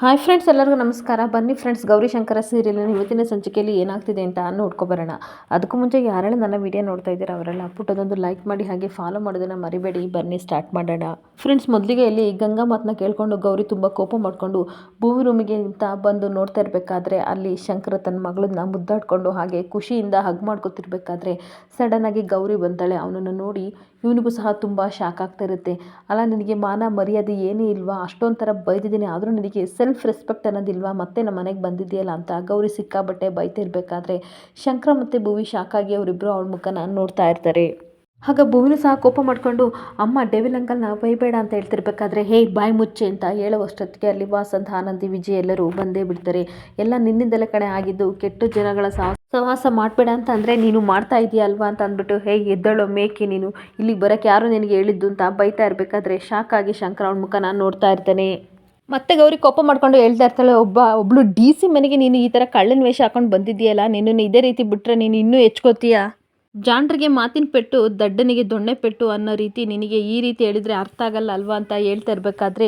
Hi friends ಎಲ್ಲರಿಗೂ ನಮಸ್ಕಾರ. ಬನ್ನಿ ಫ್ರೆಂಡ್ಸ್ ಗೌರಿ ಶಂಕರ ಸೀರಿಯಲಿನ ಇವತ್ತಿನ ಸಂಚಿಕೆಯಲ್ಲಿ ಏನಾಗ್ತಿದೆ ಅಂತ ನೋಡ್ಕೊಬರೋಣ. ಅದಕ್ಕೂ ಮುಂಚೆ ಯಾರೇ ನನ್ನ ವಿಡಿಯೋ ನೋಡ್ತಾ ಇದ್ದೀರಾ, ಅವರೆಲ್ಲ ಪುಟ್ಟದೊಂದು ಲೈಕ್ ಮಾಡಿ ಹಾಗೆ ಫಾಲೋ ಮಾಡೋದನ್ನು ಮರಿಬೇಡಿ. ಬನ್ನಿ ಸ್ಟಾರ್ಟ್ ಮಾಡೋಣ. ಫ್ರೆಂಡ್ಸ್ ಮೊದಲಿಗೆ ಇಲ್ಲಿ ಗಂಗಾ ಮಾತನ್ನ ಕೇಳ್ಕೊಂಡು ಗೌರಿ ತುಂಬ ಕೋಪ ಮಾಡಿಕೊಂಡು ಭೂಮಿ ರೂಮಿಗೆ ಅಂತ ಬಂದು ನೋಡ್ತಾ ಇರಬೇಕಾದ್ರೆ, ಅಲ್ಲಿ ಶಂಕರ ತನ್ನ ಮಗಳನ್ನ ಮುದ್ದಾಡ್ಕೊಂಡು ಹಾಗೆ ಖುಷಿಯಿಂದ ಹಗ್ ಮಾಡ್ಕೊತಿರ್ಬೇಕಾದ್ರೆ ಆಗಿ ಗೌರಿ ಬಂತಾಳೆ. ಅವನನ್ನು ನೋಡಿ ಇವನಿಗೂ ಸಹ ತುಂಬ ಶಾಕ್ ಆಗ್ತಾ ಇರುತ್ತೆ. ಅಲ್ಲ, ನಿನಗೆ ಮಾನ ಮರ್ಯಾದೆ ಏನೂ ಇಲ್ವಾ? ಅಷ್ಟೊಂಥರ ಥರ ಬೈದಿದ್ದೀನಿ, ಆದರೂ ನಿನಗೆ ಸೆಲ್ಫ್ ರೆಸ್ಪೆಕ್ಟ್ ಅನ್ನೋದಿಲ್ವಾ? ಮತ್ತೆ ನಮ್ಮ ಮನೆಗೆ ಬಂದಿದೆಯಲ್ಲ ಅಂತ ಗೌರಿ ಸಿಕ್ಕಾಬಟ್ಟೆ ಬೈತಿರ್ಬೇಕಾದ್ರೆ ಶಂಕರ ಮತ್ತು ಭುವಿ ಶಾಕಾಗಿ ಅವರಿಬ್ಬರು ಅವಳ ಮುಖನ ನೋಡ್ತಾ ಇರ್ತಾರೆ. ಆಗ ಭುವಿನೂ ಸಹ ಕೋಪ ಮಾಡಿಕೊಂಡು, ಅಮ್ಮ ಡೆವಿಲ್ ಅಂಕಲ್ನ ಬೈಬೇಡ ಅಂತ ಹೇಳ್ತಿರ್ಬೇಕಾದ್ರೆ, ಹೇ, ಬಾಯಿ ಮುಚ್ಚೆ ಅಂತ ಹೇಳುವಷ್ಟೊತ್ತಿಗೆ ಅಲ್ಲಿ ವಾಸಂತ, ಆನಂದಿ, ವಿಜಯ್ ಎಲ್ಲರೂ ಬಂದೇ ಬಿಡ್ತಾರೆ. ಎಲ್ಲ ನಿನ್ನಿಂದಲೇ ಕಡೆ ಆಗಿದ್ದು, ಕೆಟ್ಟು ಜನಗಳ ಸಹ ಸಹವಾಸ ಮಾಡಬೇಡ ಅಂತ ಅಂದರೆ, ನೀನು ಮಾಡ್ತಾ ಇದೀಯ ಅಲ್ವಾ? ಅಂತ ಅಂದ್ಬಿಟ್ಟು, ಹೇ, ಎದ್ದಳೋ ಮೇಕೆ ನೀನು. ಇಲ್ಲಿಗೆ ಬರೋಕ್ಕೆ ಯಾರು ನಿನಗೆ ಹೇಳಿದ್ದು? ಅಂತ ಬೈತಾ ಇರಬೇಕಾದ್ರೆ ಶಾಕಾಗಿ ಶಂಕರ ಅವಳ ಮುಖನ ನೋಡ್ತಾ ಇರ್ತಾನೆ. ಮತ್ತೆ ಗೌರಿ ಕೋಪ ಮಾಡ್ಕೊಂಡು ಹೇಳ್ತಾ ಇರ್ತಾಳೆ, ಒಬ್ಬ, ಒಬ್ಳು ಡಿ ಸಿ ಮನೆಗೆ ನೀನು ಈ ಥರ ಕಳ್ಳನ ವೇಷ ಹಾಕೊಂಡು ಬಂದಿದ್ದೀಯಲ್ಲ ನಿನ್ನನ್ನು ಇದೇ ರೀತಿ ಬಿಟ್ಟರೆ ನೀನು ಇನ್ನೂ ಹೆಚ್ಕೋತೀಯ? ಜಾಂಡ್ರಿಗೆ ಮಾತಿನ ಪೆಟ್ಟು, ದಡ್ಡನಿಗೆ ದೊಣ್ಣೆ ಪೆಟ್ಟು ಅನ್ನೋ ರೀತಿ ನಿನಗೆ ಈ ರೀತಿ ಹೇಳಿದರೆ ಅರ್ಥ ಆಗಲ್ಲ ಅಲ್ವಾ ಅಂತ ಹೇಳ್ತಾ ಇರಬೇಕಾದ್ರೆ,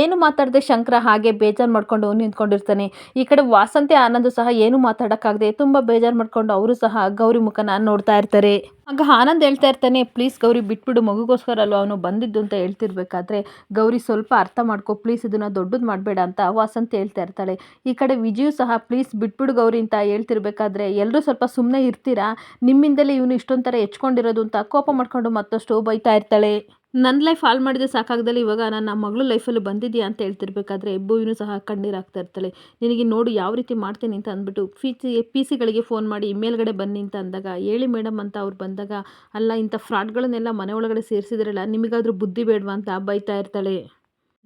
ಏನು ಮಾತಾಡದೆ ಶಂಕರ ಹಾಗೆ ಬೇಜಾರು ಮಾಡ್ಕೊಂಡು ನಿಂತ್ಕೊಂಡಿರ್ತಾನೆ. ಈ ಕಡೆ ವಾಸಂತಿ ಆನಂದು ಸಹ ಏನು ಮಾತಾಡೋಕ್ಕಾಗದೆ ತುಂಬ ಬೇಜಾರು ಮಾಡಿಕೊಂಡು ಅವರು ಸಹ ಗೌರಿ ಮುಖನ ನೋಡ್ತಾ ಇರ್ತಾರೆ. ಆಗ ಆನಂದ್ ಹೇಳ್ತಾ ಇರ್ತಾನೆ ಪ್ಲೀಸ್ ಗೌರಿ, ಬಿಟ್ಬಿಡು ಮಗುಗೋಸ್ಕರ ಅಲ್ವಾ ಅವನು ಬಂದಿದ್ದು ಅಂತ ಹೇಳ್ತಿರ್ಬೇಕಾದ್ರೆ, ಗೌರಿ ಸ್ವಲ್ಪ ಅರ್ಥ ಮಾಡ್ಕೊ ಪ್ಲೀಸ್ ಇದನ್ನು ದೊಡ್ಡದು ಮಾಡಬೇಡ ಅಂತ ವಾಸಂತ ಹೇಳ್ತಾ ಇರ್ತಾಳೆ. ಈ ಕಡೆ ವಿಜಯು ಸಹ ಪ್ಲೀಸ್ ಬಿಟ್ಬಿಡು ಗೌರಿ ಅಂತ ಹೇಳ್ತಿರ್ಬೇಕಾದ್ರೆ ಎಲ್ಲರೂ ಸ್ವಲ್ಪ ಸುಮ್ಮನೆ ಇರ್ತೀರಾ? ನಿಮ್ಮಿಂದಲೇ ಇವನು ಇಷ್ಟೊಂದು ಥರ ಹೆಚ್ಕೊಂಡಿರೋದು ಅಂತ ಕೋಪ ಮಾಡ್ಕೊಂಡು ಮತ್ತಷ್ಟು ಬೈತಾ ಇರ್ತಾಳೆ. ನನ್ನ ಲೈಫ್ ಹಾಳು ಮಾಡಿದ್ರೆ ಸಾಕಾಗ್ದಲ್ಲಿ ಇವಾಗ? ನನ್ನ ಮಗಳು ಲೈಫಲ್ಲಿ ಬಂದಿದೆಯಾ ಅಂತ ಹೇಳ್ತಿರ್ಬೇಕಾದ್ರೆ ಎಬ್ಬುವಿನೂ ಸಹ ಕಣ್ಣೀರು ಇರ್ತಾಳೆ. ನಿನಗೆ ನೋಡು ಯಾವ ರೀತಿ ಮಾಡ್ತೀನಿ ಅಂತ ಅಂದ್ಬಿಟ್ಟು ಪಿ ಪಿ ಸಿಗಳಿಗೆ ಫೋನ್ ಮಾಡಿ, ಮೇಲ್ಗಡೆ ಬನ್ನಿ ಅಂತ ಅಂದಾಗ, ಹೇಳಿ ಮೇಡಮ್ ಅಂತ ಅವ್ರು ಬಂದಾಗ, ಅಲ್ಲ ಇಂಥ ಫ್ರಾಡ್ಗಳನ್ನೆಲ್ಲ ಮನೆ ಒಳಗಡೆ ಸೇರಿಸಿದ್ರಲ್ಲ, ನಿಮಗಾದರೂ ಬುದ್ಧಿ ಬೇಡವಾ? ಅಂತ ಬೈತಾ ಇರ್ತಾಳೆ.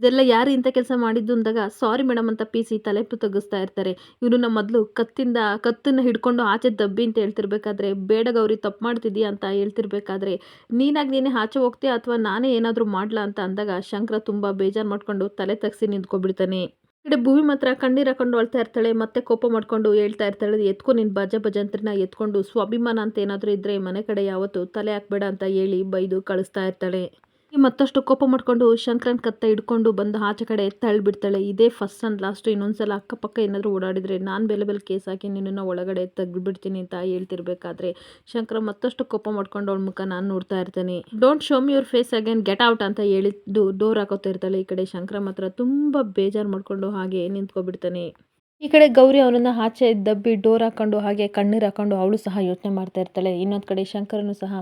ಇದೆಲ್ಲ ಯಾರು ಇಂಥ ಕೆಲಸ ಮಾಡಿದ್ದು ಅಂದಾಗ, ಸಾರಿ ಮೇಡಮ್ ಅಂತ ಪಿ ಸಿ ತಲೆ ತಗ್ಗಿಸ್ತಾ ಇರ್ತಾರೆ. ಇವನು ನಮ್ಮ ಮೊದಲು ಕತ್ತಿಂದ, ಕತ್ತನ್ನು ಹಿಡ್ಕೊಂಡು ಆಚೆ ದಬ್ಬಿ ಅಂತ ಹೇಳ್ತಿರ್ಬೇಕಾದ್ರೆ, ಬೇಡ ಗೌರಿ, ತಪ್ಪು ಮಾಡ್ತಿದ್ದೀಯಾ ಅಂತ ಹೇಳ್ತಿರ್ಬೇಕಾದ್ರೆ, ನೀನಾಗಿ ನೀನೆ ಆಚೆ ಹೋಗ್ತೀಯ ಅಥವಾ ನಾನೇ ಏನಾದರೂ ಮಾಡ್ಲಾ ಅಂತ ಅಂದಾಗ, ಶಂಕರ ತುಂಬ ಬೇಜಾರು ಮಾಡ್ಕೊಂಡು ತಲೆ ತಗ್ಸಿ ನಿಂತ್ಕೊಬಿಡ್ತಾನೆ. ಕಡೆ ಭೂಮಿ ಮಾತ್ರ ಕಣ್ಣೀರು ಹಾಕೊಂಡು ಅಳ್ತಾ ಇರ್ತಾಳೆ, ಮತ್ತೆ ಕೋಪ ಮಾಡ್ಕೊಂಡು ಹೇಳ್ತಾ ಇರ್ತಾಳೆ, ಎತ್ಕೊ ನಿನ್ನ ಬಜ ಭಜಂತ್ರನ ಎತ್ಕೊಂಡು ಸ್ವಾಭಿಮಾನ ಅಂತ ಏನಾದರೂ ಇದ್ದರೆ ಮನೆ ಕಡೆ ಯಾವತ್ತು ತಲೆ ಹಾಕ್ಬೇಡ ಅಂತ ಹೇಳಿ ಬೈದು ಕಳಿಸ್ತಾ ಇರ್ತಾಳೆ. ಮತ್ತಷ್ಟು ಕೋಪ ಮಾಡ್ಕೊಂಡು ಶಂಕರನ್ ಕತ್ತ ಹಿಡ್ಕೊಂಡು ಬಂದು ಆಚೆ ಕಡೆ ತಳ್ಳಿಬಿಡ್ತಾಳೆ. ಇದೇ ಫಸ್ಟ್ ಆ್ಯಂಡ್ ಲಾಸ್ಟ್ ಇನ್ನೊಂದ್ಸಲ ಅಕ್ಕಪಕ್ಕ ಏನಾದರೂ ಓಡಾಡಿದರೆ ನಾನು ಬೆಲೆ ಬೆಲೆ ಕೇಸ್ ಹಾಕಿ ನಿನ್ನನ್ನು ಒಳಗಡೆ ತೆಗ್ದುಬಿಡ್ತೀನಿ ಅಂತ ಹೇಳ್ತಿರ್ಬೇಕಾದ್ರೆ ಶಂಕರ ಮತ್ತಷ್ಟು ಕೋಪ ಮಾಡ್ಕೊಂಡು ಅವಳ ಮುಖ ನಾನು ನೋಡ್ತಾ ಇರ್ತಾನೆ. Don't show me your face again get out ಅಂತ ಹೇಳಿದ್ದು ಡೋರ್ ಹಾಕೋತಾ ಇರ್ತಾಳೆ ಈ ಕಡೆ ಶಂಕರ ಮಾತ್ರ ತುಂಬ ಬೇಜಾರು ಮಾಡ್ಕೊಂಡು ಹಾಗೆ ನಿಂತ್ಕೊಬಿಡ್ತಾನೆ. ಈ ಕಡೆ ಗೌರಿ ಅವನನ್ನು ಆಚೆ ದಬ್ಬಿ ಡೋರ್ ಹಾಕೊಂಡು ಹಾಗೆ ಕಣ್ಣೀರು ಹಾಕೊಂಡು ಅವಳು ಸಹ ಯೋಚನೆ ಮಾಡ್ತಾ ಇರ್ತಾಳೆ. ಇನ್ನೊಂದು ಕಡೆ ಶಂಕರನು ಸಹ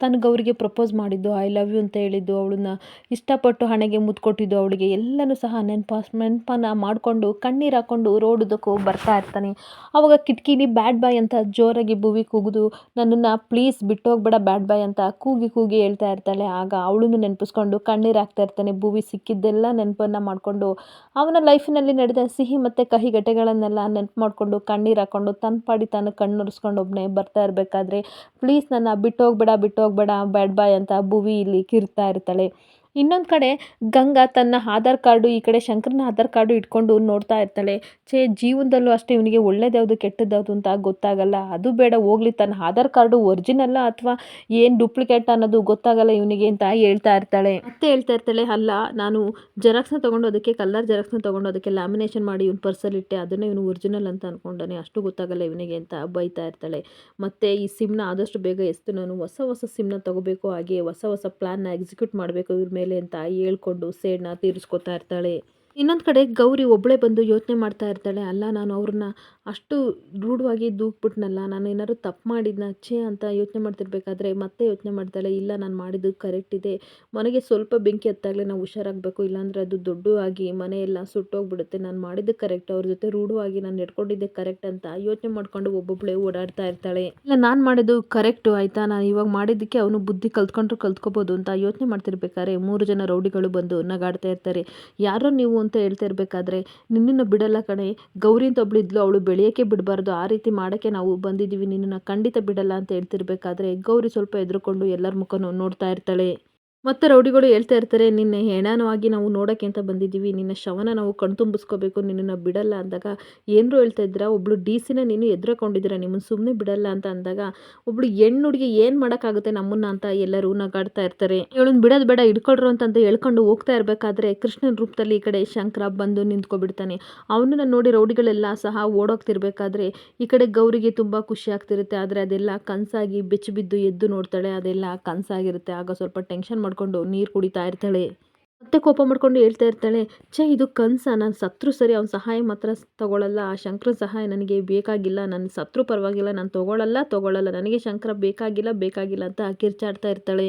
ತನ್ನ ಗೌರಿಗೆ ಪ್ರಪೋಸ್ ಮಾಡಿದ್ದು ಐ ಲವ್ ಯು ಅಂತ ಹೇಳಿದ್ದು, ಅವಳನ್ನ ಇಷ್ಟಪಟ್ಟು ಹಣೆಗೆ ಮುದ್ಕೊಟ್ಟಿದ್ದು ಅವಳಿಗೆ. ಎಲ್ಲನೂ ಸಹ ನೆನಪ, ನೆನಪನ್ನು ಮಾಡಿಕೊಂಡು ಕಣ್ಣೀರು ಹಾಕೊಂಡು ರೋಡುದಕ್ಕೂ ಬರ್ತಾ ಇರ್ತಾನೆ. ಅವಾಗ ಕಿಟಕಿಲಿ ಬ್ಯಾಡ್ ಬಾಯ್ ಅಂತ ಜೋರಾಗಿ ಭುವಿ ಕೂಗಿದು, ನನ್ನನ್ನು ಪ್ಲೀಸ್ ಬಿಟ್ಟೋಗ್ಬೇಡ ಬ್ಯಾಡ್ ಬಾಯ್ ಅಂತ ಕೂಗಿ ಕೂಗಿ ಹೇಳ್ತಾ ಇರ್ತಾಳೆ. ಆಗ ಅವಳನ್ನು ನೆನಪಿಸ್ಕೊಂಡು ಕಣ್ಣೀರು ಹಾಕ್ತಾ ಇರ್ತಾನೆ ಭುವಿ. ಸಿಕ್ಕಿದ್ದೆಲ್ಲ ನೆನಪನ್ನು ಮಾಡಿಕೊಂಡು ಅವನ ಲೈಫಿನಲ್ಲಿ ನಡೆದ ಸಿಹಿ ಮತ್ತು ಕಹಿ ಘಟೆಗಳ ನೆನಪು ಮಾಡಿಕೊಂಡು, ಕಣ್ಣೀರು ಹಾಕ್ಕೊಂಡು ತನ್ನ ಪಾಡಿ ತಾನು ಕಣ್ಣುರಿಸ್ಕೊಂಡು ಒಬ್ಬನೇ ಬರ್ತಾ ಇರಬೇಕಾದ್ರೆ ಪ್ಲೀಸ್ ನನ್ನ ಬಿಟ್ಟು ಹೋಗ್ಬೇಡ ಬಿಟ್ಟು ಹೋಗ್ಬೇಡ ಬ್ಯಾಡ್ ಬಾಯ್ ಅಂತ ಭುವಿ ಇಲ್ಲಿ ಕಿರ್ತಾ ಇರ್ತಾಳೆ. ಇನ್ನೊಂದು ಕಡೆ ಗಂಗಾ ತನ್ನ ಆಧಾರ್ ಕಾರ್ಡು, ಈ ಕಡೆ ಶಂಕರನ ಆಧಾರ್ ಕಾರ್ಡು ಇಟ್ಕೊಂಡು ನೋಡ್ತಾ ಇರ್ತಾಳೆ. ಛೇ, ಜೀವನದಲ್ಲೂ ಅಷ್ಟೇ ಇವನಿಗೆ ಒಳ್ಳೇದ್ಯಾವುದು ಯಾವುದು ಕೆಟ್ಟದ್ದು ಅಂತ ಗೊತ್ತಾಗಲ್ಲ. ಅದು ಬೇಡ, ಹೋಗ್ಲಿ, ತನ್ನ ಆಧಾರ್ ಕಾರ್ಡು ಒರಿಜಿನಲ್ಲ ಅಥವಾ ಏನು ಡೂಪ್ಲಿಕೇಟ್ ಅನ್ನೋದು ಗೊತ್ತಾಗಲ್ಲ ಇವನಿಗೆ ಅಂತ ಹೇಳ್ತಾ ಇರ್ತಾಳೆ. ಮತ್ತೆ ಹೇಳ್ತಾ ಇರ್ತಾಳೆ, ಅಲ್ಲ, ನಾನು ಜೆರಾಕ್ಸ್ನ ತೊಗೊಂಡು ಅದಕ್ಕೆ ಕಲರ್ ಜೆರಾಕ್ಸ್ನ ತೊಗೊಂಡು ಅದಕ್ಕೆ ಲ್ಯಾಮಿನೇಷನ್ ಮಾಡಿ ಇವ್ನ ಪರ್ಸಲ್ಲಿ ಇಟ್ಟೆ, ಅದನ್ನೇ ಇವನು ಒರಿಜಿನಲ್ ಅಂತ ಅಂದ್ಕೊಂಡಾನೆ ಅಷ್ಟು ಗೊತ್ತಾಗಲ್ಲ ಇವನಿಗೆ ಅಂತ ಬೈತಾ ಇರ್ತಾಳೆ. ಮತ್ತು ಈ ಸಿಮ್ನ ಆದಷ್ಟು ಬೇಗ ಎಷ್ಟು ನಾನು ಹೊಸ ಹೊಸ ಸಿಮ್ನ ತೊಗೋಬೇಕು, ಹಾಗೆ ಹೊಸ ಹೊಸ ಪ್ಲ್ಯಾನ್ನ ಎಕ್ಸಿಕ್ಯೂಟ್ ಮಾಡಬೇಕು, ಇವ್ರ ಮೇಲೆ ಮೇಲೆ ಅಂತ ಹೇಳ್ಕೊಂಡು ಸೇಡ್ನ ತೀರಿಸ್ಕೊತಾ ಇರ್ತಾಳೆ. ಇನ್ನೊಂದು ಕಡೆ ಗೌರಿ ಒಬ್ಬಳೇ ಬಂದು ಯೋಚನೆ ಮಾಡ್ತಾ ಇರ್ತಾಳೆ. ಅಲ್ಲ, ನಾನು ಅವ್ರನ್ನ ಅಷ್ಟು ರೂಢವಾಗಿ ದೂಕ್ಬಿಟ್ನಲ್ಲ, ನಾನು ಏನಾದ್ರು ತಪ್ಪು ಮಾಡಿದ್ನ? ಛೇ ಅಂತ ಯೋಚನೆ ಮಾಡ್ತಿರ್ಬೇಕಾದ್ರೆ ಮತ್ತೆ ಯೋಚನೆ ಮಾಡ್ತಾಳೆ, ಇಲ್ಲ ನಾನು ಮಾಡಿದ್ದು ಕರೆಕ್ಟ್ ಇದೆ. ಮನೆಗೆ ಸ್ವಲ್ಪ ಬೆಂಕಿ ಹತ್ತಾಗಲೇ ನಾವು ಹುಷಾರಾಗಬೇಕು, ಇಲ್ಲಾಂದರೆ ಅದು ದೊಡ್ಡದಾಗಿ ಮನೆಯೆಲ್ಲ ಸುಟ್ಟೋಗ್ಬಿಡುತ್ತೆ. ನಾನು ಮಾಡಿದ್ದು ಕರೆಕ್ಟ್ ಅವ್ರ ಜೊತೆ ರೂಢವಾಗಿ ನಾನು ನಡ್ಕೊಂಡಿದ್ದೆ ಕರೆಕ್ಟ್ ಅಂತ ಯೋಚನೆ ಮಾಡ್ಕೊಂಡು ಒಬ್ಬೊಬ್ಬಳೇ ಓಡಾಡ್ತಾ ಇರ್ತಾಳೆ. ಇಲ್ಲ, ನಾನು ಮಾಡಿದ್ದು ಕರೆಕ್ಟು ಆಯಿತಾ? ನಾನು ಇವಾಗ ಮಾಡಿದ್ದಕ್ಕೆ ಅವನು ಬುದ್ಧಿ ಕಲ್ತ್ಕೊಂಡ್ರು ಕಲ್ತ್ಕೋಬೋದು ಅಂತ ಯೋಚನೆ ಮಾಡ್ತಿರ್ಬೇಕಾದ್ರೆ ಮೂರು ಜನ ರೌಡಿಗಳು ಬಂದು ನಗಾಡ್ತಾ ಇರ್ತಾರೆ. ಯಾರೋ ನೀವು ಅಂತ ಹೇಳ್ತಾ ಇರಬೇಕಾದ್ರೆ, ನಿನ್ನನ್ನು ಬಿಡಲ್ಲ ಕಣೆ. ಗೌರಿ ಅಂತ ಒಬ್ಳು ಇದ್ಲು, ಅವಳು ಬೆಳೆಯೋಕ್ಕೆ ಬಿಡಬಾರ್ದು. ಆ ರೀತಿ ಮಾಡೋಕ್ಕೆ ನಾವು ಬಂದಿದ್ದೀವಿ. ನಿನ್ನನ್ನು ಖಂಡಿತ ಬಿಡಲ್ಲ ಅಂತ ಹೇಳ್ತಿರ್ಬೇಕಾದ್ರೆ ಗೌರಿ ಸ್ವಲ್ಪ ಹೆದ್ರಿಕೊಂಡು ಎಲ್ಲರ ಮುಖನೂ ನೋಡ್ತಾ ಇರ್ತಾಳೆ. ಮತ್ತು ರೌಡಿಗಳು ಹೇಳ್ತಾ ಇರ್ತಾರೆ, ನಿನ್ನ ಹೆಣನವಾಗಿ ನಾವು ನೋಡೋಕ್ಕೆ ಅಂತ ಬಂದಿದ್ದೀವಿ, ನಿನ್ನ ಶವನ ನಾವು ಕಣ್ತುಂಬಿಸ್ಕೋಬೇಕು, ನಿನ್ನನ್ನು ಬಿಡಲ್ಲ ಅಂದಾಗ ಏನರು ಹೇಳ್ತಾ ಇದ್ದೀರಾ, ಒಬ್ಳು ಡಿ ಸಿನ ನೀನು ಎದುರುಕೊಂಡಿದ್ದೀರಾ, ನಿಮ್ಮನ್ನು ಸುಮ್ಮನೆ ಬಿಡಲ್ಲ ಅಂತ ಅಂದಾಗ ಒಬ್ಳು ಹೆಣ್ಣು ಏನು ಮಾಡೋಕ್ಕಾಗುತ್ತೆ ನಮ್ಮನ್ನ ಅಂತ ಎಲ್ಲರೂ ನಗಾಡ್ತಾ ಇರ್ತಾರೆ. ಇವಳನ್ನ ಬಿಡೋದು ಬೇಡ ಹಿಡ್ಕೊಳ್ರು ಅಂತಂದು ಹೇಳ್ಕೊಂಡು ಹೋಗ್ತಾ ಇರಬೇಕಾದ್ರೆ ಕೃಷ್ಣನ ರೂಪದಲ್ಲಿ ಈ ಕಡೆ ಶಂಕರ ಬಂದು ನಿಂತ್ಕೊಬಿಡ್ತಾನೆ. ಅವನನ್ನ ನೋಡಿ ರೌಡಿಗಳೆಲ್ಲ ಸಹ ಓಡೋಗ್ತಿರ್ಬೇಕಾದ್ರೆ ಈ ಕಡೆ ಗೌರಿಗೆ ತುಂಬ ಖುಷಿ ಆಗ್ತಿರುತ್ತೆ, ಆದರೆ ಅದೆಲ್ಲ ಕನಸಾಗಿ ಬೆಚ್ಚಿಬಿದ್ದು ಎದ್ದು ನೋಡ್ತಾಳೆ, ಅದೆಲ್ಲ ಕನಸಾಗಿರುತ್ತೆ. ಆಗ ಸ್ವಲ್ಪ ಟೆನ್ಷನ್ ಮಾಡಿಕೊಂಡು ನೀರು ಕುಡಿತಾ ಇರ್ತಾಳೆ. ಮತ್ತೆ ಕೋಪ ಮಾಡ್ಕೊಂಡು ಹೇಳ್ತಾ ಇರ್ತಾಳೆ, ಛೇ, ಇದು ಕನಸ. ನಾನು ಸತ್ರು ಸರಿ, ಅವ್ನ ಸಹಾಯ ಮಾತ್ರ ತಗೊಳ್ಳಲ್ಲ ಆ ಶಂಕರ ಸಹಾಯ ನನಗೆ ಬೇಕಾಗಿಲ್ಲ. ನನ್ನ ಸತ್ರು ಪರವಾಗಿಲ್ಲ. ನಾನು ತಗೊಳ್ಳಲ್ಲ ತಗೊಳ್ಳಲ್ಲ ನನಗೆ ಶಂಕರ ಬೇಕಾಗಿಲ್ಲ ಬೇಕಾಗಿಲ್ಲ ಅಂತ ಕಿರ್ಚಾಡ್ತಾ ಇರ್ತಾಳೆ.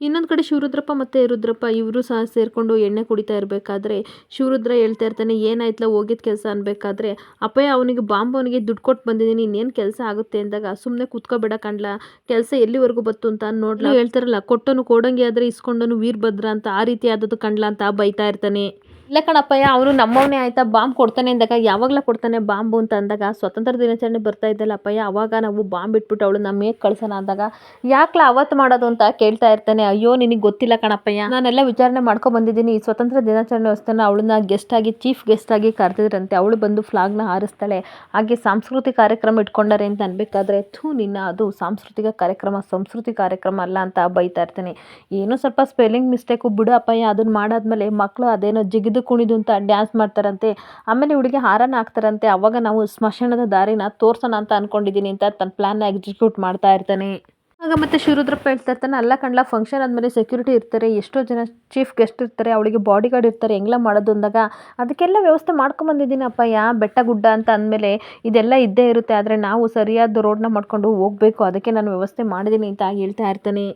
ಇನ್ನೊಂದು ಕಡೆ ಶಿವರುದ್ರಪ್ಪ ಮತ್ತು ರುದ್ರಪ್ಪ ಇವರು ಸಹ ಸೇರಿಕೊಂಡು ಎಣ್ಣೆ ಕುಡಿತಾ ಇರಬೇಕಾದ್ರೆ ಶಿವರುದ್ರ ಹೇಳ್ತಾ ಇರ್ತಾನೆ ಏನಾಯ್ತಲ್ಲ ಹೋಗಿದ್ದ ಕೆಲಸ ಅನ್ಬೇಕಾದ್ರೆ, ಅಪ್ಪಯ್ಯ ಅವನಿಗೆ ಬಾಂಬ್ ಅವನಿಗೆ ದುಡ್ಡು ಕೊಟ್ಟು ಬಂದಿದ್ದೀನಿ ಇನ್ನೇನು ಕೆಲಸ ಆಗುತ್ತೆ ಅಂದಾಗ ಸುಮ್ಮನೆ ಕುತ್ಕೋಬೇಡ ಕಂಡ್ಲ ಕೆಲಸ ಎಲ್ಲಿವರೆಗೂ ಬತ್ತು ಅಂತ ನೋಡ್ಲಾ? ಹೇಳ್ತಾರಲ್ಲ, ಕೊಟ್ಟನು ಕೊಡಂಗೆ ಆದರೆ ಇಸ್ಕೊಂಡನು ವೀರಭದ್ರ ಅಂತ ಆ ರೀತಿ ಆದದ್ದು ಕಂಡ್ಲ ಅಂತ ಬೈತಾ ಇರ್ತಾನೆ. ಇಲ್ಲ ಕಣಪ್ಪಯ್ಯ, ಅವನು ನಮ್ಮವನೇ ಆಯ್ತಾ, ಬಾಂಬ್ ಕೊಡ್ತಾನೆ ಅಂದಾಗ, ಯಾವಾಗಲ ಕೊಡ್ತಾನೆ ಬಾಂಬು ಅಂತ ಅಂದಾಗ, ಸ್ವತಂತ್ರ ದಿನಾಚರಣೆ ಬರ್ತಾ ಇದ್ದಲ್ಲ ಅಪ್ಪಯ್ಯ, ಅವಾಗ ನಾವು ಬಾಂಬ್ ಇಟ್ಬಿಟ್ಟು ಅವಳು ನಮ್ಮ ಮೇಗೆ ಕಳ್ಸೋಣ ಅಂದಾಗ, ಯಾಕ್ಲ ಅವತ್ತು ಮಾಡೋದು ಅಂತ ಕೇಳ್ತಾ ಇರ್ತಾನೆ. ಅಯ್ಯೋ, ನಿನಗೆ ಗೊತ್ತಿಲ್ಲ ಕಣಪ್ಪಯ್ಯ. ನಾನೆಲ್ಲ ವಿಚಾರಣೆ ಮಾಡ್ಕೊ ಬಂದಿದ್ದೀನಿ. ಈ ಸ್ವತಂತ್ರ ದಿನಾಚರಣೆ ವ್ಯವಸ್ಥೆನ ಅವಳನ್ನ ಗೆಸ್ಟ್ ಆಗಿ ಚೀಫ್ ಗೆಸ್ಟ್ ಆಗಿ ಕರೆದಿದ್ರಂತೆ. ಅವಳು ಬಂದು ಫ್ಲಾಗ್ನ ಹಾರಿಸ್ತಾಳೆ. ಹಾಗೆ ಸಾಂಸ್ಕೃತಿಕ ಕಾರ್ಯಕ್ರಮ ಇಟ್ಕೊಂಡಾರೆ ಅಂತ ಅನ್ಬೇಕಾದ್ರೆ, ಥೂ ನಿನ್ನ, ಅದು ಸಾಂಸ್ಕೃತಿಕ ಕಾರ್ಯಕ್ರಮ, ಸಂಸ್ಕೃತಿ ಕಾರ್ಯಕ್ರಮ ಅಲ್ಲ ಅಂತ ಬೈತಾ ಇರ್ತಾನೆ. ಏನೋ ಸ್ವಲ್ಪ ಸ್ಪೆಲ್ಲಿಂಗ್ ಮಿಸ್ಟೇಕು ಬಿಡು ಅಪ್ಪಯ್ಯ ಅದನ್ನ ಮಾಡಾದ್ಮೇಲೆ ಮಕ್ಕಳು ಅದೇನೋ ಜಿಗಿದು ಕುಣಿದು ಅಂತ ಡ್ಯಾನ್ಸ್ ಮಾಡ್ತಾರಂತೆ. ಆಮೇಲೆ ಹುಡುಗಿ ಹಾರನ ಹಾಕ್ತಾರಂತೆ. ಅವಾಗ ನಾವು ಸ್ಮಶಾನದ ದಾರಿನ ತೋರ್ಸೋಣ ಅಂತ ಅನ್ಕೊಂಡಿದ್ದೀನಿ ಅಂತ ತನ್ನ ಪ್ಲ್ಯಾನ್ನ ಎಕ್ಸಿಕ್ಯೂಟ್ ಮಾಡ್ತಾ ಇರ್ತಾನೆ. ಆಗ ಮತ್ತೆ ಶಿವರುದ್ರಪ್ಪ ಹೇಳ್ತಾ ಇರ್ತಾನೆ, ಅಲ್ಲ ಕಣ್ಲ ಫಂಕ್ಷನ್ ಆದಮೇಲೆ ಸೆಕ್ಯೂರಿಟಿ ಇರ್ತಾರೆ. ಎಷ್ಟೋ ಜನ ಚೀಫ್ ಗೆಸ್ಟ್ ಇರ್ತಾರೆ. ಅವಳಿಗೆ ಬಾಡಿ ಗಾರ್ಡ್ ಇರ್ತಾರೆ. ಹೆಂಗ್ಲ ಮಾಡೋದು ಅಂದಾಗ, ಅದಕ್ಕೆಲ್ಲ ವ್ಯವಸ್ಥೆ ಮಾಡ್ಕೊಂಬಂದಿದ್ದೀನಪ್ಪ, ಯಾ ಬೆಟ್ಟ ಗುಡ್ಡ ಅಂತ ಅಂದಮೇಲೆ ಇದೆಲ್ಲ ಇದ್ದೇ ಇರುತ್ತೆ. ಆದರೆ ನಾವು ಸರಿಯಾದ ರೋಡ್ನ ಮಾಡ್ಕೊಂಡು ಹೋಗಬೇಕು. ಅದಕ್ಕೆ ನಾನು ವ್ಯವಸ್ಥೆ ಮಾಡಿದ್ದೀನಿ ಅಂತ ಹೇಳ್ತಾ ಇರ್ತಾನೆ.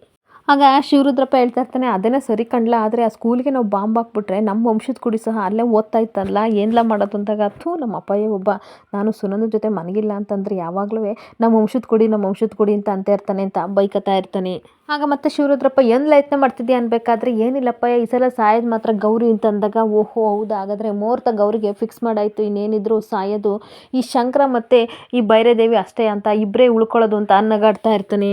ಆಗ ಶಿವರುದ್ರಪ್ಪ ಹೇಳ್ತಾ ಇರ್ತಾನೆ, ಅದನ್ನೇ ಸರಿ ಕಂಡ್ಲ ಆದರೆ ಆ ಸ್ಕೂಲ್ಗೆ ನಾವು ಬಾಂಬ್ ಹಾಕ್ಬಿಟ್ರೆ ನಮ್ಮ ವಂಶದ ಕುಡಿ ಸಹ ಅಲ್ಲೇ ಓದ್ತಾ ಇತ್ತಲ್ಲ ಏನ್ಲ ಮಾಡೋದು? ಅಂದಾಗ, ಥೂ, ನಮ್ಮ ಅಪ್ಪಯ್ಯ ಒಬ್ಬ, ನಾನು ಸುನಂದ ಜೊತೆ ಮನಗಿಲ್ಲ ಅಂತಂದ್ರೆ ಯಾವಾಗಲೂ ನಮ್ಮ ವಂಶದ ಕುಡಿ ನಮ್ಮ ವಂಶದ ಕುಡಿ ಅಂತ ಅಂತ ಇರ್ತಾನೆ ಅಂತ ಬೈಕತ್ತಾ ಇರ್ತಾನೆ. ಆಗ ಮತ್ತೆ ಶಿವರುದ್ರಪ್ಪ, ಏನು ಯತ್ನ ಮಾಡ್ತಿದ್ಯಾ ಅನ್ಬೇಕಾದ್ರೆ ಏನಿಲ್ಲಪ್ಪ, ಈ ಸಲ ಸಾಯೋದು ಮಾತ್ರ ಗೌರಿ ಅಂತ ಅಂದಾಗ, ಓಹೋ ಹೌದಾ ಹಾಗಾದರೆ ಮುಹೂರ್ತ ಗೌರಿಗೆ ಫಿಕ್ಸ್ ಮಾಡಾಯಿತು, ಇನ್ನೇನಿದ್ರು ಸಾಯೋದು, ಈ ಶಂಕರ ಮತ್ತೆ ಈ ಭೈರದೇವಿ ಅಷ್ಟೇ ಅಂತ ಇಬ್ಬರೇ ಉಳ್ಕೊಳ್ಳೋದು ಅಂತ ಅನ್ನಗಾಡ್ತಾ ಇರ್ತಾನೆ.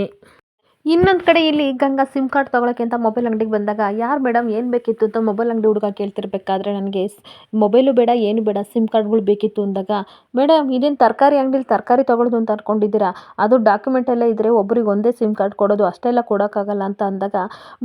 ಇನ್ನೊಂದು ಕಡೆ ಇಲ್ಲಿ ಗಂಗಾ ಸಿಮ್ ಕಾರ್ಡ್ ತೊಗೊಳಕ್ಕೆ ಅಂತ ಮೊಬೈಲ್ ಅಂಗಡಿಗೆ ಬಂದಾಗ, ಯಾರು ಮೇಡಮ್ ಏನು ಬೇಕಿತ್ತು ಅಂತ ಮೊಬೈಲ್ ಅಂಗಡಿ ಹುಡುಗ ಕೇಳ್ತಿರ್ಬೇಕಾದ್ರೆ ನನಗೆ ಮೊಬೈಲು ಬೇಡ, ಏನು ಬೇಡ ಸಿಮ್ ಕಾರ್ಡ್ಗಳು ಬೇಕಿತ್ತು ಅಂದಾಗ ಮೇಡಮ್ ಇದೇನು ತರಕಾರಿ ಅಂಗಡಿಲಿ ತರಕಾರಿ ತೊಗೊಳೋದು ಅಂತ ಅನ್ಕೊಂಡಿದ್ದೀರಾ? ಅದು ಡಾಕ್ಯುಮೆಂಟ್ ಎಲ್ಲ ಇದ್ದರೆ ಒಬ್ರಿಗೆ ಒಂದೇ ಸಿಮ್ ಕಾರ್ಡ್ ಕೊಡೋದು ಅಷ್ಟೆಲ್ಲ ಕೊಡೋಕ್ಕಾಗಲ್ಲ ಅಂತ ಅಂದಾಗ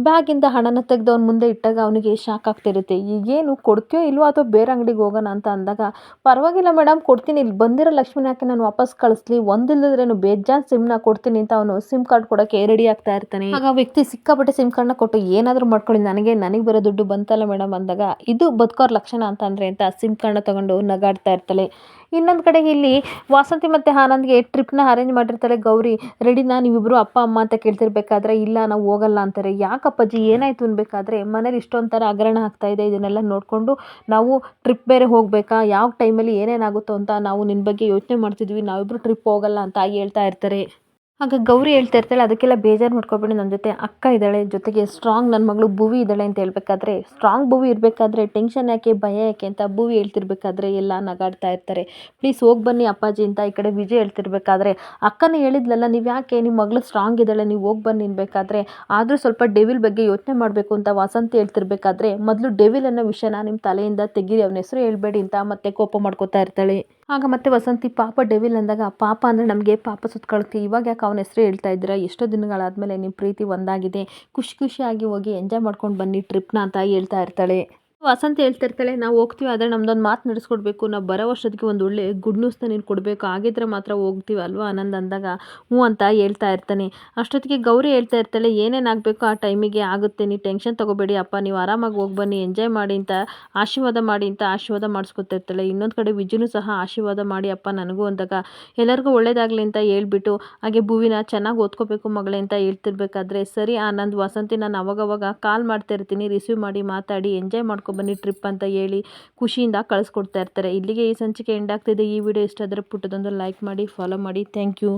ಬ್ಯಾಗಿಂದ ಹಣನ ತೆಗೆದು ಅವ್ನ ಮುಂದೆ ಇಟ್ಟಾಗ ಅವನಿಗೆ ಶಾಕ್ ಆಗ್ತಿರುತ್ತೆ. ಈಗೇನು ಕೊಡ್ತೀಯೋ ಇಲ್ವೋ ಅಥವಾ ಬೇರೆ ಅಂಗಡಿಗೆ ಹೋಗೋಣ ಅಂತ ಅಂದಾಗ, ಪರವಾಗಿಲ್ಲ ಮೇಡಮ್ ಕೊಡ್ತೀನಿ. ಇಲ್ಲಿ ಬಂದಿರೋ ಲಕ್ಷ್ಮೀನಾಕೆ ನಾನು ವಾಪಸ್ ಕಳಿಸ್ಲಿ. ಒಂದಿಲ್ಲದ್ರೇನು ಬೇಜಾನ್ ಸಿಮ್ನ ಕೊಡ್ತೀನಿ ಅಂತ ಅವನು ಸಿಮ್ ಕಾರ್ಡ್ ಕೊಡೋಕ್ಕೆ ರೆಡಿ ಆಗ್ತಾ ಇರ್ತಾನೆ. ಆಗ ವ್ಯಕ್ತಿ ಸಿಕ್ಕಾಪಟ್ಟೆ ಸಿಮ್ ಕಾರ್ಡ್ನ ಕೊಟ್ಟು ಏನಾದರೂ ಮಾಡ್ಕೊಳ್ಳಿ, ನನಗೆ ನನಗೆ ಬರೋ ದುಡ್ಡು ಬಂತಲ್ಲ ಮೇಡಮ್ ಅಂದಾಗ, ಇದು ಬದುಕೋರ್ ಲಕ್ಷಣ ಅಂತ ಅಂದ್ರೆ ಅಂತ ಸಿಮ್ ಕಾರ್ಡ್ನ ತಗೊಂಡು ನಗಾಡ್ತಾ ಇರ್ತಾಳೆ. ಇನ್ನೊಂದು ಕಡೆ ಇಲ್ಲಿ ವಾಸಂತಿ ಮತ್ತು ಆನಂದ್ಗೆ ಟ್ರಿಪ್ನ ಅರೇಂಜ್ ಮಾಡಿರ್ತಾಳೆ ಗೌರಿ. ರೆಡಿನಾ ನೀವಿಬ್ಬರು ಅಪ್ಪ, ಅಮ್ಮ ಅಂತ ಕೇಳ್ತಿರ್ಬೇಕಾದ್ರೆ ಇಲ್ಲ, ನಾವು ಹೋಗಲ್ಲ ಅಂತಾರೆ. ಯಾಕಪ್ಪಾಜಿ? ಏನಾಯ್ತು ಅನ್ಬೇಕಾದ್ರೆ ಮನೇಲಿ ಇಷ್ಟೊಂದು ಥರ ಹಗರಣ ಆಗ್ತಾ ಇದೆ, ಇದನ್ನೆಲ್ಲ ನೋಡಿಕೊಂಡು ನಾವು ಟ್ರಿಪ್ ಬೇರೆ ಹೋಗಬೇಕಾ? ಯಾವ ಟೈಮಲ್ಲಿ ಏನೇನಾಗುತ್ತೋ ಅಂತ ನಾವು ನಿನ್ನ ಬಗ್ಗೆ ಯೋಚನೆ ಮಾಡ್ತಿದ್ವಿ. ನಾವಿಬ್ಬರು ಟ್ರಿಪ್ ಹೋಗಲ್ಲ ಅಂತ ಹೇಳ್ತಾ ಇರ್ತಾರೆ. ಆಗ ಗೌರಿ ಹೇಳ್ತಾ ಇರ್ತಾಳೆ, ಅದಕ್ಕೆಲ್ಲ ಬೇಜಾರು ಮಾಡ್ಕೊಬೇಡಿ ನನ್ನ ಜೊತೆ. ಅಕ್ಕ ಇದ್ದಾಳೆ, ಜೊತೆಗೆ ಸ್ಟ್ರಾಂಗ್ ನನ್ನ ಮಗಳು ಭುವಿ ಇದ್ದಾಳೆ ಅಂತ ಹೇಳ್ಬೇಕಾದ್ರೆ ಸ್ಟ್ರಾಂಗ್ ಭುವಿ ಇರಬೇಕಾದ್ರೆ ಟೆನ್ಷನ್ ಯಾಕೆ, ಭಯ ಯಾಕೆ ಅಂತ ಭುವಿ ಹೇಳ್ತಿರ್ಬೇಕಾದ್ರೆ ಎಲ್ಲ ನಗಾಡ್ತಾ ಇರ್ತಾರೆ. ಪ್ಲೀಸ್ ಹೋಗಿ ಬನ್ನಿ ಅಪ್ಪಾಜಿ ಅಂತ ಈ ಕಡೆ ವಿಜಯ್ ಹೇಳ್ತಿರ್ಬೇಕಾದ್ರೆ, ಅಕ್ಕನೇ ಹೇಳಿದ್ಲಲ್ಲ, ನೀವು ಯಾಕೆ ನಿಮ್ಮ ಮಗಳು ಸ್ಟ್ರಾಂಗ್ ಇದ್ದಾಳೆ, ನೀವು ಹೋಗಿ ಬನ್ನಿ ಅನ್ಬೇಕಾದ್ರೆ, ಆದರೂ ಸ್ವಲ್ಪ ಡೆವಿಲ್ ಬಗ್ಗೆ ಯೋಚನೆ ಮಾಡಬೇಕು ಅಂತ ವಸಂತಿ ಹೇಳ್ತಿರ್ಬೇಕಾದ್ರೆ, ಮೊದಲು ಡೆವಿಲ್ ಅನ್ನೋ ವಿಷಯನ ನಿಮ್ಮ ತಲೆಯಿಂದ ತೆಗೀರಿ, ಅವನ ಹೆಸರು ಹೇಳ್ಬೇಡಿ ಅಂತ ಮತ್ತೆ ಕೋಪ ಮಾಡ್ಕೋತಾ ಇರ್ತಾಳೆ. ಆಗ ಮತ್ತೆ ವಸಂತಿ ಪಾಪ ಡೆವಿಲ್ ಅಂದಾಗ ಪಾಪ ಅಂದರೆ ನಮಗೆ ಪಾಪ ಸುತ್ಕೊಳ್ತಿ ಇವಾಗ ಯಾಕೆ ಅವನ ಹೆಸರು ಹೇಳ್ತಾ ಇದ್ದೀರಾ? ಎಷ್ಟೋ ದಿನಗಳಾದಮೇಲೆ ನಿಮ್ಮ ಪ್ರೀತಿ ಒಂದಾಗಿದೆ. ಖುಷಿ ಖುಷಿಯಾಗಿ ಹೋಗಿ ಎಂಜಾಯ್ ಮಾಡ್ಕೊಂಡು ಬನ್ನಿ ಟ್ರಿಪ್ನ ಅಂತ ಹೇಳ್ತಾ ಇರ್ತಾಳೆ. ವಸಂತ ಹೇಳ್ತಾ ಇರ್ತಾಳೆ ನಾವು ಹೋಗ್ತೀವಿ, ಆದರೆ ನಮ್ದೊಂದು ಮಾತು ನಡೆಸ್ಕೊಡ್ಬೇಕು. ನಾವು ಬರೋ ವರ್ಷದಕ್ಕೆ ಒಂದು ಒಳ್ಳೆ ಗುಡ್ ನ್ಯೂಸ್ನ ನೀನು ಕೊಡಬೇಕು. ಆಗಿದ್ರೆ ಮಾತ್ರ ಹೋಗ್ತೀವಿ ಅಲ್ವಾ? ಆನಂದ್ ಅಂದಾಗ ಹ್ಞೂ ಅಂತ ಹೇಳ್ತಾ ಇರ್ತಾನೆ. ಅಷ್ಟೊತ್ತಿಗೆ ಗೌರಿ ಹೇಳ್ತಾ ಇರ್ತಾಳೆ, ಏನೇನು ಆಗಬೇಕು ಆ ಟೈಮಿಗೆ? ಆಗುತ್ತೆ. ನೀವು ಟೆನ್ಷನ್ ತೊಗೋಬೇಡಿ ಅಪ್ಪ. ನೀವು ಆರಾಮಾಗಿ ಹೋಗಿ ಬನ್ನಿ. ಎಂಜಾಯ್ ಮಾಡಿ ಅಂತ, ಆಶೀರ್ವಾದ ಮಾಡಿ ಅಂತ ಆಶೀರ್ವಾದ ಮಾಡಿಸ್ಕೊತಾ ಇರ್ತಾಳೆ. ಇನ್ನೊಂದು ಕಡೆ ವಿಜುನು ಸಹ ಆಶೀರ್ವಾದ ಮಾಡಿ, ಅಪ್ಪ ನನಗೂ ಅಂದಾಗ, ಎಲ್ಲರಿಗೂ ಒಳ್ಳೇದಾಗಲಿ ಅಂತ ಹೇಳ್ಬಿಟ್ಟು, ಹಾಗೆ ಭೂವಿನ ಚೆನ್ನಾಗಿ ಓದ್ಕೋಬೇಕು ಮಗಳೇ ಅಂತ ಹೇಳ್ತಿರ್ಬೇಕಾದ್ರೆ, ಸರಿ ಆನಂದ್ ವಸಂತಿ ನಾನು ಅವಾಗವಾಗ ಕಾಲ್ ಮಾಡ್ತಾ ಇರ್ತೀನಿ. ರಿಸೀವ್ ಮಾಡಿ, ಮಾತಾಡಿ ಎಂಜಾಯ್ ಮಾಡ್ಕೊ ಬನ್ನಿ ಟ್ರಿಪ್ ಅಂತ ಹೇಳಿ ಖುಷಿಯಿಂದ ಕಳಿಸ್ಕೊಡ್ತಾ ಇರ್ತಾರೆ. ಇಲ್ಲಿಗೆ ಈ ಸಂಚಿಕೆ ಎಂಡ್ ಆಗ್ತಿದೆ ಈ ವಿಡಿಯೋ ಇಷ್ಟ ಆದರೆ ಪುಟ್ಟದೊಂದು ಲೈಕ್ ಮಾಡಿ ಫಾಲೋ ಮಾಡಿ. Thank you